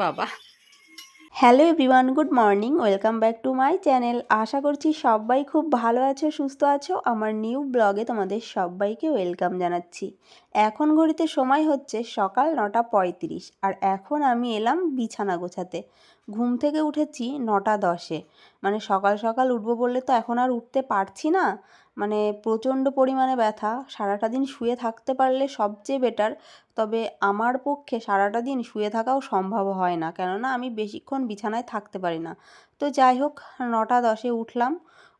বাবা। Hello everyone, good morning, welcome back to my channel. আশা করছি সবাই খুব ভালো আছো, সুস্থ আছো। আমার নিউ ব্লগে তোমাদের সবাইকে ওয়েলকাম জানাচ্ছি। এখন ঘড়িতে সময় হচ্ছে সকাল নটা পঁয়ত্রিশ, আর এখন আমি এলাম বিছানা গোছাতে। ঘুম থেকে উঠেছি নটা দশে। মানে সকাল সকাল উঠবো বললে তো এখন আর উঠতে পারছি না। মানে প্রচণ্ড পরিমাণে ব্যথা, সারাটা দিন শুয়ে থাকতে পারলে সবচেয়ে বেটার তবে আমার পক্ষে সারাটা দিন শুয়ে থাকাও সম্ভব হয় না। কেননা আমি বেশিক্ষণ বিছানায় থাকতে পারি না। তো যাই হোক, নটা দশে উঠলাম,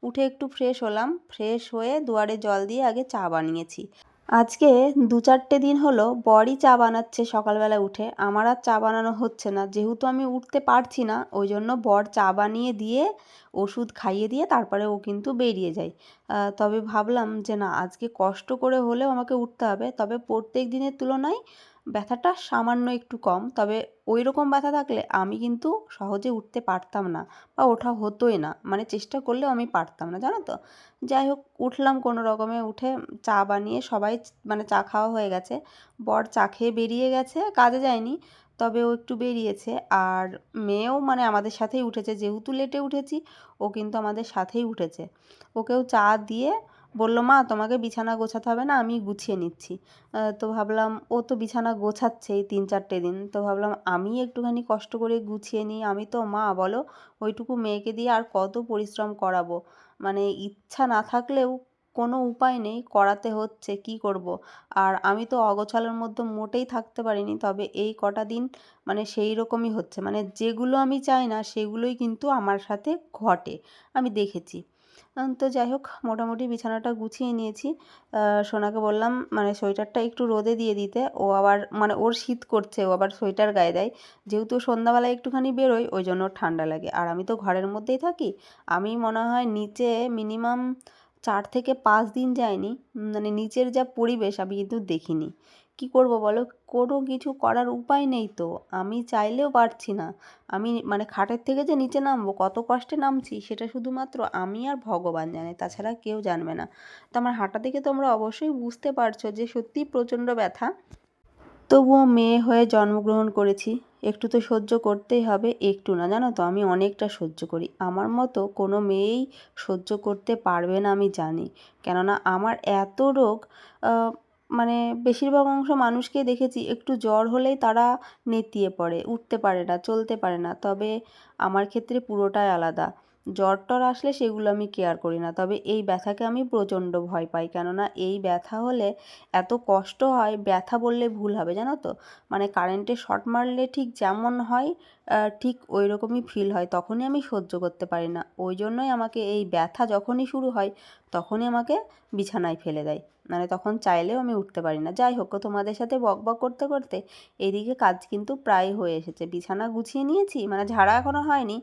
উঠে একটু ফ্রেশ হলাম ফ্রেশ হয়ে দুয়ারে জল দিয়ে আগে চা বানিয়েছি। আজকে দু চারটে দিন হলো বরই চা বানাচ্ছে সকালবেলা উঠে। আমার আর চা বানানো হচ্ছে না। যেহেতু আমি উঠতে পারছি না, ওই জন্য বর চা বানিয়ে দিয়ে, ওষুধ খাইয়ে দিয়ে তারপরে ও কিন্তু বেরিয়ে যায়। তবে ভাবলাম যে না, আজকে কষ্ট করে হলেও আমাকে উঠতে হবে। তবে প্রত্যেক দিনের তুলনায় ব্যথাটা সামান্য একটু কম। তবে ওই রকম ব্যথা থাকলে আমি কিন্তু সহজে উঠতে পারতাম না বা ওঠা হতোই না। মানে চেষ্টা করলেও আমি পারতাম না, জানো তো? যাই হোক, উঠলাম কোনো রকমে, উঠে চা বানিয়ে সবাই মানে চা খাওয়া হয়ে গেছে। বর চা খেয়ে বেরিয়ে গেছে, কাজে যায়নি, তবে ও একটু বেরিয়েছে। আর মেয়েও মানে আমাদের সাথেই উঠেছে, যেহেতু লেটে উঠেছি, ও কিন্তু আমাদের সাথেই উঠেছে। ওকেও চা দিয়ে বলল, মা, তোমাকে বিছানা গোছাতে হবে না, আমি গুছিয়ে নিচ্ছি। তো ভাবলাম, ও তো বিছানা গোছাচ্ছেই তিন চারটে দিন। তো ভাবলাম, আমি একটুখানি কষ্ট করে গুছিয়ে নিই, আমি তো মা, বলো, ওইটুকু মেয়েকে দিয়ে আর কত পরিশ্রম করাবো? মানে ইচ্ছা না থাকলেও কোনো উপায় নেই, করাতে হচ্ছে, কি করব। আর আমি তো অগোছালোর মধ্যে মোটেই থাকতে পারিনি, তবে এই কটা দিন মানে সেই রকমই হচ্ছে। মানে যেগুলো আমি চাই না, সেগুলোই কিন্তু আমার সাথে ঘটে। আমি দেখেছি। তো যাই হোক, মোটামুটি বিছানাটা গুছিয়ে নিয়েছি। সোনাকে বললাম মানে সোয়েটারটা একটু রোদে দিয়ে দিতে। ও আবার মানে ওর শীত করছে, ও আবার সোয়েটার গায়ে দেয়। যেহেতু সন্ধ্যাবেলায় একটুখানি বেরোয় ওই জন্য ঠান্ডা লাগে। আর আমি তো ঘরের মধ্যেই থাকি। আমি মনে হয় নিচে মিনিমাম চার থেকে পাঁচ দিন যায়নি মানে নিচের যা পরিবেশ, আমি কিন্তু দেখিনি। কি করব বলো? কোনো কিছু করার উপায় নেই তো। আমি চাইলেও পারছি না। আমি মানে খাটের থেকে যে নিচে নামবো, কত কষ্টে নামছি, সেটা শুধুমাত্র আমি আর ভগবান জানে, তাছাড়া কেউ জানবে না। তো আমার হাঁটা দেখে তোমরা অবশ্যই বুঝতে পারছ যে সত্যিই প্রচণ্ড ব্যথা। তবুও মেয়ে হয়ে জন্মগ্রহণ করেছি। একটু তো সহ্য করতেই হবে, একটু না, জানো তো? আমি অনেকটা সহ্য করি। আমার মতো কোনো মেয়েই সহ্য করতে পারবে না, আমি জানি। কেননা আমার এত রোগ মানে বেশিরভাগ অংশ মানুষকে দেখেছি একটু জ্বর হলেই তারা নেতিয়ে পড়ে, উঠতে পারে না, চলতে পারে না। তবে আমার ক্ষেত্রে পুরোটাই আলাদা। জ্বর টর আসলে সেগুলো আমি কেয়ার করি না। তবে এই ব্যথাকে আমি প্রচণ্ড ভয় পাই। কেননা এই ব্যথা হলে এত কষ্ট হয়, ব্যথা বললে ভুল হবে, জানো তো? মানে কারেন্টে শর্ট মারলে ঠিক যেমন হয় ঠিক ওই রকমই ফিল হয়। তখনই আমি সহ্য করতে পারি না। ওই জন্যই আমাকে এই ব্যথা যখনই শুরু হয়, তখনই আমাকে বিছানায় ফেলে দেয়। মানে তখন চাইলেও আমি উঠতে পারি না। যাই হোক, তোমাদের সাথে বক বক করতে করতে এদিকে কাজ কিন্তু প্রায় হয়ে এসেছে। বিছানা গুছিয়ে নিয়েছি মানে ঝাড়া এখনও হয়নি।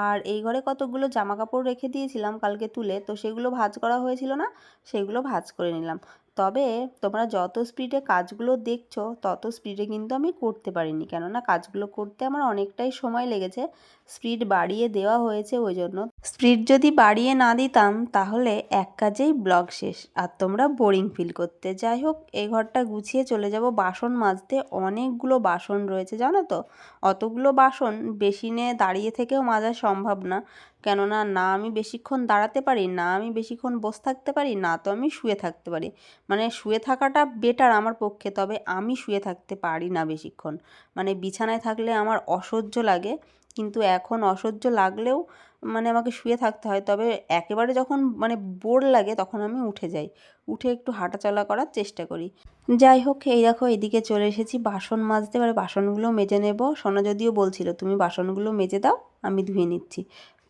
আর এই ঘরে কতগুলো জামা কাপড় রেখে দিয়েছিলাম কালকে তুলে, তো সেগুলো ভাজ করা হয়েছিল না? সেগুলো ভাজ করে নিলাম। তবে তোমরা যত স্পিডে কাজগুলো দেখছ, তত স্পিডে কিন্তু আমি করতে পারিনি। কেননা কাজগুলো করতে আমার অনেকটাই সময় লেগেছে। স্পিড বাড়িয়ে দেওয়া হয়েছে ওই জন্য। স্পিড যদি বাড়িয়ে না দিতাম, তাহলে এক কাজেই ব্লগ শেষ। আর তোমরা বোরিং ফিল করতে। যাই হোক এই ঘরটা গুছিয়ে চলে যাব। বাসন মাজতে অনেকগুলো বাসন রয়েছে, জানো তো? অতগুলো বাসন বেসিনে দাঁড়িয়ে থেকেও মাজা সম্ভব না। কেননা, না আমি বেশিক্ষণ দাঁড়াতে পারি, না আমি বেশিক্ষণ বসে থাকতে পারি, না তো আমি শুয়ে থাকতে পারি। মানে শুয়ে থাকাটা বেটার আমার পক্ষে, তবে আমি শুয়ে থাকতে পারি না বেশিক্ষণ। মানে বিছানায় থাকলে আমার অসহ্য লাগে। কিন্তু এখন অসহ্য লাগলেও মানে আমাকে শুয়ে থাকতে হয়। তবে একেবারে যখন মানে বোর লাগে তখন আমি উঠে যাই। উঠে একটু হাঁটাচলা করার চেষ্টা করি। যাই হোক, এই দেখো এদিকে চলে এসেছি। বাসন মাজতে, এবারে বাসনগুলো মেজে নেব। সোনা যদিও বলছিল, তুমি বাসনগুলো মেজে দাও, আমি ধুয়ে নিচ্ছি।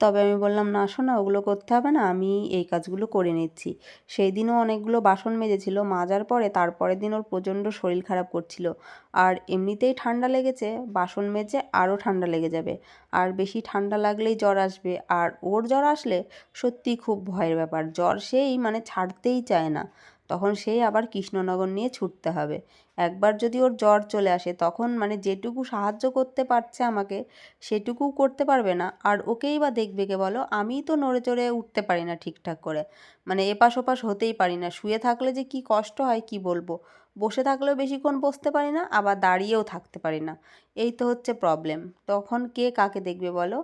তবে আমি বললাম, না, শোনা, ওগুলো করতে হবে না, আমি এই কাজগুলো করে নিচ্ছি। সেই দিনও অনেকগুলো বাসন মেজেছিল, মাজার পরে তারপরের দিন ওর প্রচণ্ড শরীর খারাপ করছিল। আর এমনিতেই ঠান্ডা লেগেছে, বাসন মেজে আরও ঠান্ডা লেগে যাবে। আর বেশি ঠান্ডা লাগলেই জ্বর আসবে। আর ওর জ্বর আসলে সত্যিই খুব ভয়ের ব্যাপার। জ্বর সেই মানে ছাড়তেই চায় না। তখন সেই আবার কৃষ্ণনগর নিয়ে ছুটতে হবে। একবার যদি ওর জ্বর চলে আসে, তখন মানে যেটুকু সাহায্য করতে পারছে আমাকে, সেটুকু করতে পারবে না। আর ওকেই বা দেখবে কে বলো? আমি তো নড়ে চড়ে উঠতে পারি না ঠিকঠাক করে। মানে এপাশ ওপাশ হতেই পারি না। শুয়ে থাকলে যে কি কষ্ট হয়, কি বলব? বসে থাকলেও বেশিক্ষণ বসতে পারি না, আবার দাঁড়িয়েও থাকতে পারি না। এই তো হচ্ছে প্রবলেম তখন কে কাকে দেখবে বলো?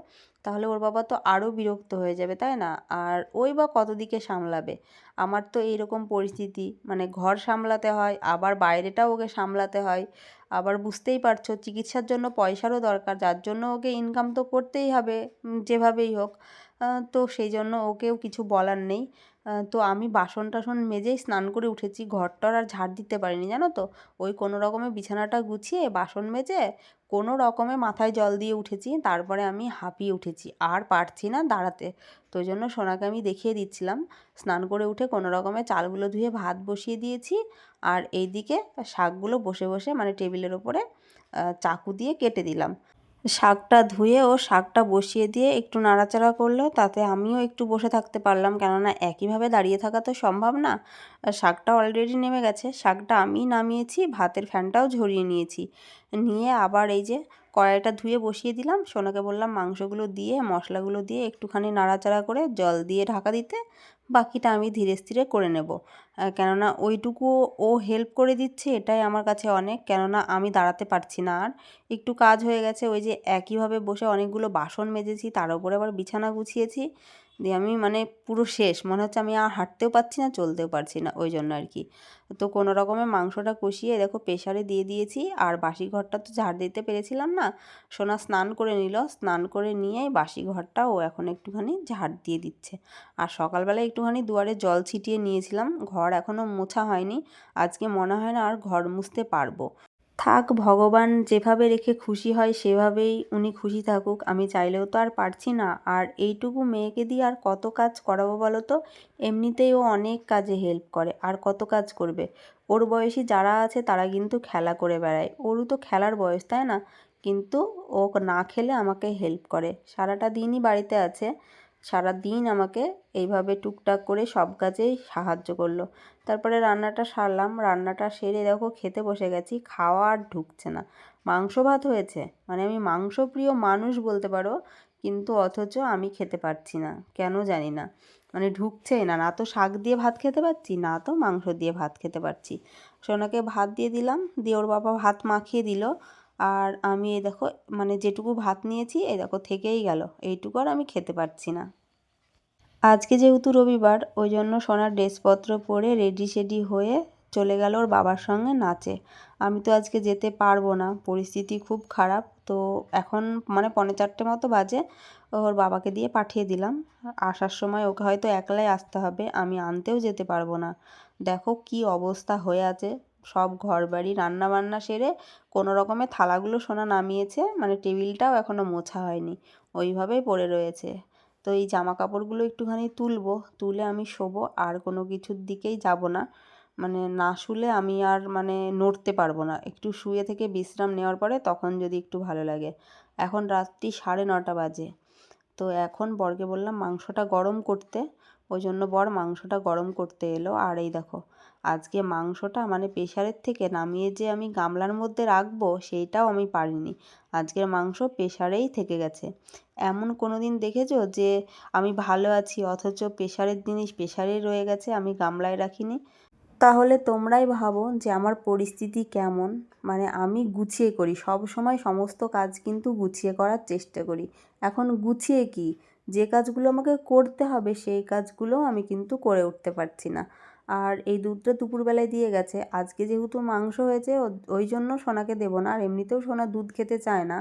তাহলে ওর বাবা তো আরও বিরক্ত হয়ে যাবে, তাই না? আর ওই বা কত দিকে সামলাবে? আমার তো এইরকম পরিস্থিতি মানে ঘর সামলাতে হয়, আবার বাইরেটাও ওকে সামলাতে হয়। আবার বুঝতেই পারছ, চিকিৎসার জন্য পয়সারও দরকার, যার জন্য ওকে ইনকাম তো করতেই হবে যেভাবেই হোক। তো সেই জন্য ওকেও কিছু বলার নেই। তো আমি বাসন টাসন মেজেই স্নান করে উঠেছি। ঘরটর আর ঝাড় দিতে পারিনি, জানো তো? ওই কোনো রকমে বিছানাটা গুছিয়ে, বাসন মেজে কোনো রকমে মাথায় জল দিয়ে উঠেছি। তারপরে আমি হাঁপিয়ে উঠেছি। আর পারছি না দাঁড়াতে। তো জন্য সোনাকে আমি দেখিয়ে দিচ্ছিলাম। স্নান করে উঠে কোনো রকমে চালগুলো ধুয়ে ভাত বসিয়ে দিয়েছি। আর এইদিকে শাকগুলো বসে বসে মানে টেবিলের ওপরে চাকু দিয়ে কেটে দিলাম। শাকটা ধুয়ে ও শাকটা বসিয়ে দিয়ে একটু নাড়াচাড়া করল তাতে আমিও একটু বসে থাকতে পারলাম। কেননা একইভাবে দাঁড়িয়ে থাকা তো সম্ভব না। শাকটা অলরেডি নেমে গেছে। শাকটা আমি নামিয়েছি, ভাতের ফ্যানটাও ঝরিয়ে নিয়েছি। নিয়ে আবার এই যে কড়াইটা ধুয়ে বসিয়ে দিলাম। সোনাকে বললাম, মাংসগুলো দিয়ে, মশলাগুলো দিয়ে একটুখানি নাড়াচাড়া করে জল দিয়ে ঢাকা দিতে, বাকিটা আমি ধীরে স্থিরে করে নেব। কেননা ওইটুকু ও হেল্প করে দিচ্ছে, এটাই আমার কাছে অনেক। কেননা আমি দাঁড়াতে পারছি না আর। একটু কাজ হয়ে গেছে, ওই যে একইভাবে বসে অনেকগুলো বাসন মেজেছি, তার উপরে আবার বিছানা গুছিয়েছি। দিয়ে আমি মানে পুরো শেষ। মনে হচ্ছে আমি আর হাঁটতেও পারছি না, চলতেও পারছি না, ওই জন্য আর কি তো কোনো রকমে মাংসটা কষিয়ে দেখো প্রেশারে দিয়ে দিয়েছি। আর বাসি ঘরটা তো ঝাড় দিতে পেরেছিলাম না, সোনা স্নান করে নিল। স্নান করে নিয়ে বাসি ঘরটা ও এখন একটুখানি ঝাড় দিয়ে দিচ্ছে। আর সকালবেলা একটুখানি দুয়ারে জল ছিটিয়ে নিয়েছিলাম। ঘর এখনও মোছা হয়নি। আজকে মনে হয় না আর ঘর মুছতে পারব। থাক, ভগবান যেভাবে রেখে খুশি হয় সেভাবেই উনি খুশি থাকুক। আমি চাইলেও তো আর পারছি না। আর এইটুকু মেয়েকে দিয়ে আর কত কাজ করাবো বলো তো? এমনিতেই ও অনেক কাজে হেল্প করে। আর কত কাজ করবে? ওর বয়সী যারা আছে তারা কিন্তু খেলা করে বেড়ায়। ওরও তো খেলার বয়স, তাই না? কিন্তু ও না খেলে আমাকে হেল্প করে। সারাটা দিনই বাড়িতে আছে। সারা দিন আমাকে এইভাবে টুকটাক করে সব কাজেই সাহায্য করল। তারপরে রান্নাটা সারলাম, রান্নাটা সেরে দেখো খেতে বসে গেছি, খাওয়া আর ঢুকছে না। মাংস ভাত হয়েছে মানে আমি মাংস প্রিয় মানুষ বলতে পারো, কিন্তু অথচ আমি খেতে পারছি না, কেন জানি না। মানে ঢুকছেই না না তো শাক দিয়ে ভাত খেতে পারছি, না তো মাংস দিয়ে ভাত খেতে পারছি। সোনাকে ভাত দিয়ে দিলাম, দিয়ে ওর বাবা ভাত মাখিয়ে দিল আর আমি এই দেখো মানে যেটুকু ভাত নিয়েছি, এই দেখো থেকেই গেল। এইটুকু আর আমি খেতে পারছি না। আজকে যেহেতু রবিবার, ওই জন্য সোনার ড্রেসপত্র পরে রেডি সেডি হয়ে চলে গেল ওর বাবার সঙ্গে নাচে। আমি তো আজকে যেতে পারব না, পরিস্থিতি খুব খারাপ, তো এখন মানে পৌনে চারটে মতো বাজে, ওর বাবাকে দিয়ে পাঠিয়ে দিলাম। আসার সময় ওকে হয়তো একলাই আসতে হবে, আমি আনতেও যেতে পারব না। দেখো কি অবস্থা হয়ে আছে। সব ঘরবাড়ি রান্না বান্না সেরে কোনো রকমে থালাগুলো সোনা নামিয়েছে মানে টেবিলটাও এখনও মোছা হয়নি, ওইভাবেই পড়ে রয়েছে। তো এই জামা কাপড়গুলো একটুখানি তুলবো, তুলে আমি শোবো, আর কোনো কিছুর দিকেই যাব না। মানে না শুলে আমি আর মানে নড়তে পারব না। একটু শুয়ে থেকে বিশ্রাম নেওয়ার পরে তখন যদি একটু ভালো লাগে। এখন রাত্রি সাড়ে নটা বাজে। তো এখন বরকে বললাম, মাংসটা গরম করতে। ওই জন্য বর মাংসটা গরম করতে এলো। আর এই দেখো আজকে মাংসটা মানে প্রেশারের থেকে নামিয়ে যে আমি গামলার মধ্যে রাখব সেইটাও আমি পারিনি। আজকের মাংস প্রেশারেই থেকে গেছে। এমন কোনো দিন দেখেছ যে আমি ভালো আছি অথচ প্রেশারের জিনিস প্রেশারেই রয়ে গেছে আমি গামলায় রাখিনি? তাহলে তোমরাই ভাবো যে আমার পরিস্থিতি কেমন। মানে আমি গুছিয়ে করি, সব সময় সমস্ত কাজ কিন্তু গুছিয়ে করার চেষ্টা করি। এখন গুছিয়ে কি? যে কাজগুলো আমাকে করতে হবে সেই কাজগুলো আমি কিন্তু করে উঠতে পারছি না। আর এই দুধটা দুপুরবেলায় দিয়ে গেছে। আজকে যেহেতু মাংস হয়েছে ওই জন্য সোনাকে দেবো না। আর এমনিতেও সোনা দুধ খেতে চায় না।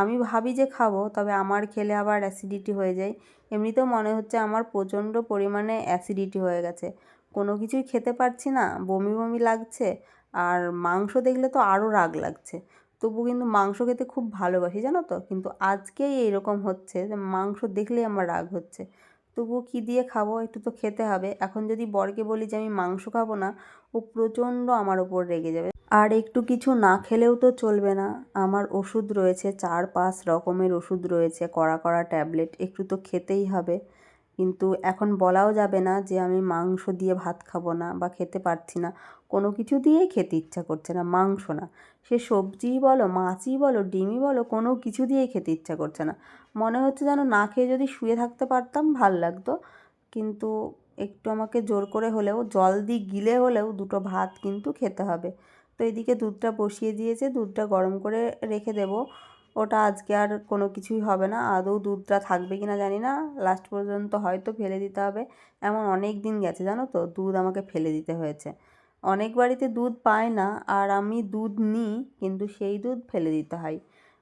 আমি ভাবি যে খাব, তবে আমার খেলে আবার অ্যাসিডিটি হয়ে যায়। এমনিতেও মনে হচ্ছে আমার প্রচণ্ড পরিমাণে অ্যাসিডিটি হয়ে গেছে। কোনো কিছুই খেতে পারছি না, বমি বমি লাগছে, আর মাংস দেখলে তো আরও রাগ লাগছে। তবু কিন্তু মাংস খেতে খুব ভালোবাসি, জানো তো? কিন্তু আজকেই এইরকম হচ্ছে যে মাংস দেখলেই আমার রাগ হচ্ছে। তবুও কী দিয়ে খাব? একটু তো খেতে হবে। এখন যদি বরকে বলি যে, আমি মাংস খাব না, ও প্রচণ্ড আমার ওপর রেগে যাবে। আর একটু কিছু না খেলেও তো চলবে না। আমার ওষুধ রয়েছে, চার পাঁচ রকমের ওষুধ রয়েছে, কড়া কড়া ট্যাবলেট, একটু তো খেতেই হবে। কিন্তু এখন বলাও যাবে না যে আমি মাংস দিয়ে ভাত খাব না বা খেতে পারছি না। কোনো কিছু দিয়েই খেতে ইচ্ছা করছে না, মাংস না। সে সবজিই বলো, মাছই বলো, ডিমই বলো, কোনো কিছু দিয়েই খেতে ইচ্ছা করছে না। মনে হচ্ছে যেন না খেয়ে যদি শুয়ে থাকতে পারতাম, ভালো লাগতো। কিন্তু একটু আমাকে জোর করে হলেও, জল দিয়ে গিলে হলেও দুটো ভাত কিন্তু খেতে হবে। তো এদিকে দুধটা বসিয়ে দিয়েছে, দুধটা গরম করে রেখে দেবো। ওটা আজকে আর কোনো কিছুই হবে না। আদৌ দুধটা থাকবে কি না জানি না। লাস্ট পর্যন্ত হয়তো ফেলে দিতে হবে। এমন অনেক দিন গেছে, জানো তো, দুধ আমাকে ফেলে দিতে হয়েছে। অনেক বাড়িতে দুধ পায় না, আর আমি দুধ নিই, কিন্তু সেই দুধ ফেলে দিতে হয়।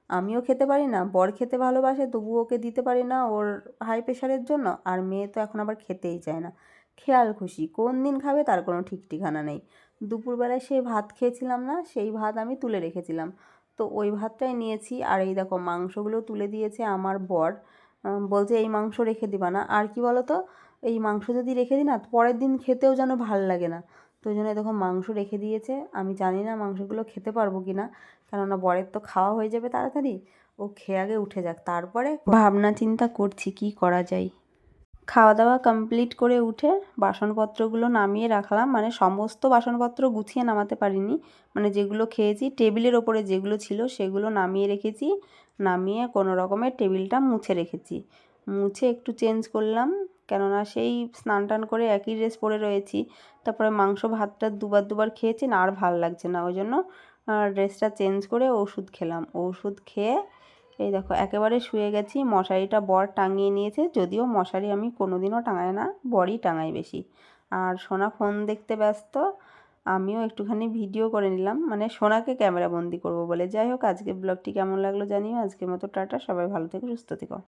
আমিও খেতে পারি না, বর খেতে ভালোবাসে তবু ওকে দিতে পারি না ওর হাই প্রেশারের জন্য, আর মেয়ে তো এখন আবার খেতেই চায় না। খেয়াল খুশি, কোন দিন খাবে তার কোনো ঠিক ঠিকানা নেই। দুপুরবেলায় সেই ভাত খেয়েছিলাম না, সেই ভাত আমি তুলে রেখেছিলাম। তো ওই ভাতটাই নিয়েছি আর এই দেখো মাংসগুলো তুলে দিয়েছে আমার বর। বলছে এই মাংস রেখে দিবা না। আর কি বলো তো এই মাংস যদি রেখে দিই না, পরের দিন খেতেও যেন ভালো লাগে না। তো ওই জন্য দেখো মাংস রেখে দিয়েছে। আমি জানি না মাংসগুলো খেতে পারব কি না, কেননা বরের তো খাওয়া হয়ে যাবে তাড়াতাড়ি। ও খেয়ে আগে উঠে যাক, তারপরে ভাবনা চিন্তা করছি কি করা যায়। খাওয়া দাওয়া কমপ্লিট করে উঠে বাসনপত্রগুলো নামিয়ে রাখলাম। মানে সমস্ত বাসনপত্র গুছিয়ে নামাতে পারিনি। মানে যেগুলো খেয়েছি, টেবিলের ওপরে যেগুলো ছিল সেগুলো নামিয়ে রেখেছি। নামিয়ে কোনো রকমের টেবিলটা মুছে রেখেছি। মুছে একটু চেঞ্জ করলাম। কেননা সেই স্নান টান করে একই ড্রেস পরে রয়েছি। তারপরে মাংস ভাতটা দুবার দুবার খেয়েছি না, আর ভালো লাগছে না। ওই জন্য ড্রেসটা চেঞ্জ করে ওষুধ খেলাম। ওষুধ খেয়ে এই দেখো, একেবারে শুয়ে গেছি, মশারিটা বর টাঙিয়ে নিয়েছে, যদিও মশারি আমি কোনোদিনও টাঙাই না, বরই টাঙাই বেশি। আর সোনা ফোন দেখতে ব্যস্ত, আমিও একটুখানি ভিডিও করে নিলাম মানে সোনাকে ক্যামেরা বন্দি করব বলে। যাই হোক আজকে ব্লগটি কেমন লাগল জানিও, আজকের মতো টাটা, সবাই ভালো থেকে, সুস্থ থেকো।